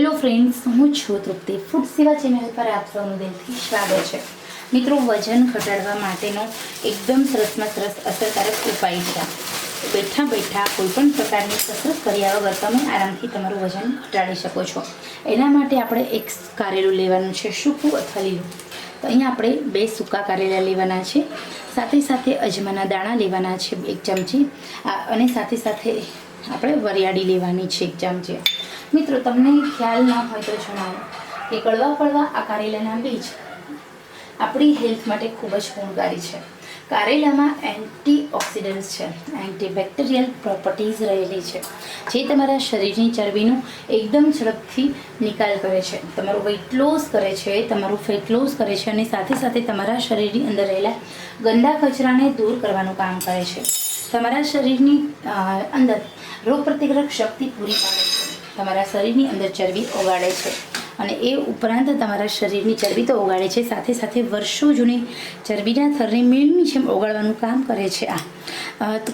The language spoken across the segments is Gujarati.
હેલો ફ્રેન્ડ્સ હું છું તૃપ્તિ. ફૂડ સેવા ચેનલ પર આપ સૌનું દિલથી સ્વાગત છે. મિત્રો, વજન ઘટાડવા માટેનો એકદમ સરસમાં સરસ અસરકારક ઉપાય છે. બેઠા બેઠા કોઈપણ પ્રકારની કસરત કર્યા વગર તમે આરામથી તમારું વજન ઘટાડી શકો છો. એના માટે આપણે એક કારેલું લેવાનું છે, સૂકું અથવા લીલું. તો અહીંયા આપણે બે સૂકા કારેલા લેવાના છે. સાથે સાથે અજમાના દાણા લેવાના છે, એક ચમચી. અને સાથે સાથે આપણે વરિયાળી લેવાની છે, એક ચમચી. મિત્રો, તમને ખ્યાલ ના હોય તો જણાવો કે કડવા કડવા આ કારેલાના બીજ આપણી હેલ્થ માટે ખૂબ જ ગુણકારી છે. કારેલામાં એન્ટી ઓક્સિડન્ટ્સ છે, એન્ટીબેક્ટેરિયલ પ્રોપર્ટીઝ રહેલી છે, જે તમારા શરીરની ચરબીનું એકદમ ઝડપથી નિકાલ કરે છે. તમારું વેઇટ લોસ કરે છે, તમારું ફેટ લોસ કરે છે અને સાથે સાથે તમારા શરીરની અંદર રહેલા ગંદા કચરાને દૂર કરવાનું કામ કરે છે. તમારા શરીરની અંદર રોગપ્રતિકારક શક્તિ પૂરી પાડે છે. તમારા શરીરની અંદર ચરબી ઓગાળે છે. અને એ ઉપરાંત તમારા શરીરની ચરબી તો ઓગાળે છે. સાથે સાથે વર્ષો જૂની ચરબીના થરને મીણની જેમ ઓગાળવાનું કામ કરે છે આ.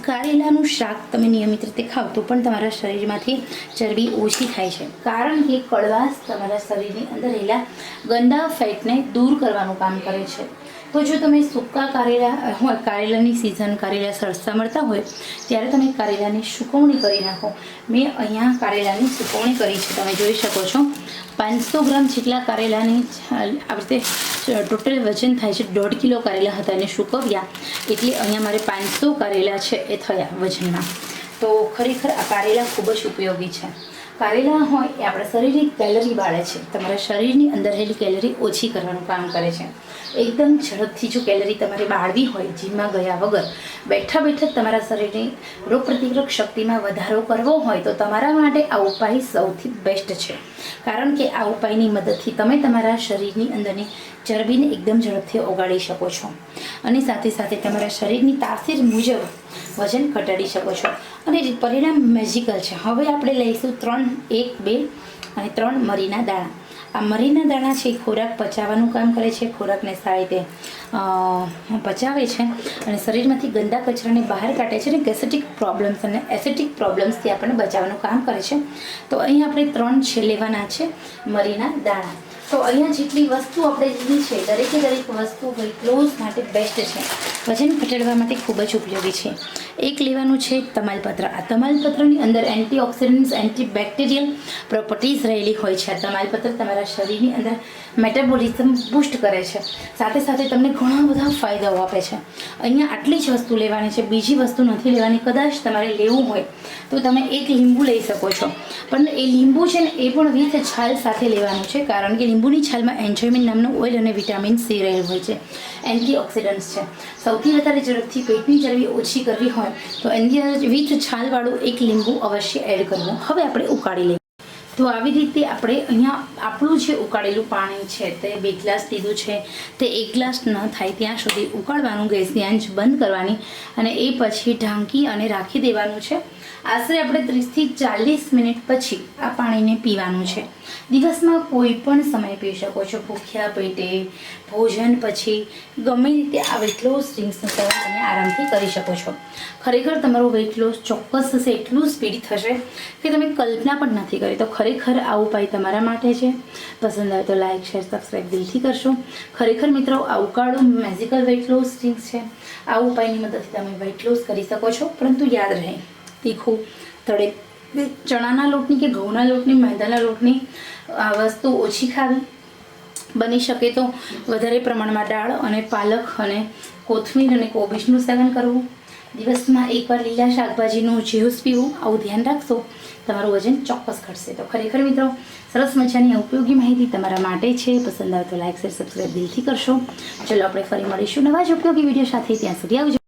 કારેલાનું શાક તમે નિયમિત રીતે ખાવ તો પણ તમારા શરીરમાંથી ચરબી ઓછી થાય છે. કારણ કે કડવાશ તમારા શરીરની અંદર રહેલા ગંદા ફેટને દૂર કરવાનું કામ કરે છે. તો જો તમે સૂકા કારેલા હોય કારેલાની સિઝન કારેલા સરસા મળતા હોય, ત્યારે તમે કારેલાની સુકવણી કરી નાખો. મેં અહીંયા કારેલાની સુકવણી કરી છે, તમે જોઈ શકો છો. પાંચસો ગ્રામ જેટલા કારેલાની આ રીતે ટોટલ વજન થાય છે, દોઢ કિલો કારેલા હતા એને સુકવ્યા. એટલે અહીંયા મારે પાંચસો કારેલા છે, એ થયા વજનમાં. તો ખરેખર આ કારેલા ખૂબ જ ઉપયોગી છે. કારેલા હોય એ આપણા શરીરની કેલરી બાળે છે. તમારા શરીરની અંદર રહેલી કેલરી ઓછી કરવાનું કામ કરે છે. એકદમ ઝડપથી જો કેલરી તમારે બાળવી હોય, જીમમાં ગયા વગર, બેઠા બેઠા તમારા શરીરની રોગપ્રતિકારક શક્તિમાં વધારો કરવો હોય, તો તમારા માટે આ ઉપાય સૌથી બેસ્ટ છે. કારણ કે આ ઉપાયની મદદથી તમે તમારા શરીરની અંદરની ચરબીને એકદમ ઝડપથી ઓગાળી શકો છો. અને સાથે સાથે તમારા શરીરની તાસીર મુજબ વજન ઘટાડી શકો છો. અને પરિણામ મેજિકલ છે. હવે આપણે લઈશું ત્રણ, એક, બે અને ત્રણ મરીના દાણા. આ મરીના દાણા છે ખોરાક પચાવવાનું કામ કરે છે. ખોરાકને સારી રીતે પચાવે છે અને શરીરમાંથી ગંદા કચરાને બહાર કાઢે છે અને ગેસેટિક પ્રોબ્લેમ્સ અને એસિટિક પ્રોબ્લેમ્સથી આપણને બચાવવાનું કામ કરે છે. તો અહીં આપણે ત્રણ છે લેવાના છે મરીના દાણા. તો અહીંયા જેટલી વસ્તુ આપણે લીધી છે, દરેકે દરેક વસ્તુ વેઇટ લોસ માટે બેસ્ટ છે. વજન ઘટાડવા માટે ખૂબ જ ઉપયોગી છે. એક લેવાનું છે તમાલપત્ર. આ તમાલપત્રની અંદર એન્ટીઓક્સિડન્ટ્સ, એન્ટીબેક્ટેરિયલ પ્રોપર્ટીઝ રહેલી હોય છે. આ તમાલપત્ર તમારા શરીરની અંદર મેટાબોલિઝમ બૂસ્ટ કરે છે. સાથે સાથે તમને ઘણા બધા ફાયદાઓ આપે છે. અહીંયા આટલી જ વસ્તુ લેવાની છે. બીજી વસ્તુ નથી લેવાની. કદાચ તમારે લેવું હોય તો તમે એક લીંબુ લઈ શકો છો. પણ એ લીંબુ છે ને, એ પણ વિથ છાલ સાથે લેવાનું છે. કારણ કે લીંબુની છાલમાં એન્જોયમેન્ટ નામનું ઓઇલ અને વિટામિન સી રહેલું હોય છે. એન્ટીઓક્સિડન્ટ્સ છે. સૌથી વધારે ઝડપથી પેટની ચરબી ઓછી કરવી હોય, તો એની અંદર વિથ છાલવાળું એક લીંબુ અવશ્ય એડ કરવું. હવે આપણે ઉકાળી લઈએ. તો આવી રીતે આપણે અહીંયા આપણું જે ઉકાળેલું પાણી છે તે બે ગ્લાસ લીધું છે, તે એક ગ્લાસ ન થાય ત્યાં સુધી ઉકાળવાનું ગેસની આંચ બંધ કરવાની અને એ પછી ઢાંકી અને રાખી દેવાનું છે. આશરે આપણે ત્રીસથી ચાલીસ મિનિટ પછી આ પાણીને પીવાનું છે. દિવસમાં કોઈ પણ સમય પી શકો છો, ભૂખ્યા પેટે, ભોજન પછી, ગમે રીતે આ વેટ લોસ ડ્રિંક્સનું સેવન તમે આરામથી કરી શકો છો. ખરેખર તમારું વેટ લોસ ચોક્કસ થશે એટલું સ્પીડ થશે કે તમે કલ્પના પણ નથી કરી. તો ખરેખર આ ઉપાય તમારા માટે છે. પસંદ આવે તો લાઇક શેર સબસ્ક્રાઈબ દિલથી કરશો. ખરેખર મિત્રો આ ઉકાળો મેઝિકલ વેઇટ લોસ ડ્રિંક્સ છે. આ ઉપાયની મદદથી તમે વેઇટ લોસ કરી શકો છો, પરંતુ યાદ રહે. તીખું તળે ચણાના લોટની કે ઘઉંના લોટની, મેંદાના લોટની, આ વસ્તુ ઓછી ખાવી. બની શકે તો વધારે પ્રમાણમાં દાળ અને પાલક અને કોથમીર અને કોબીજનું સેવન કરવું. દિવસમાં એકવાર લીલા શાકભાજીનું જ્યુસ પીવું, આવું ધ્યાન રાખશો. તમારું વજન ચોક્કસ ઘટશે. તો ખરેખર મિત્રો, સરસ મજાની ઉપયોગી માહિતી તમારા માટે છે. પસંદ આવે તો લાઇક શેર સબસ્ક્રાઈબ દિલથી કરશો. ચલો, આપણે ફરી મળીશું નવા જ ઉપયોગી વીડિયો સાથે. ત્યાં સુધી આવજો.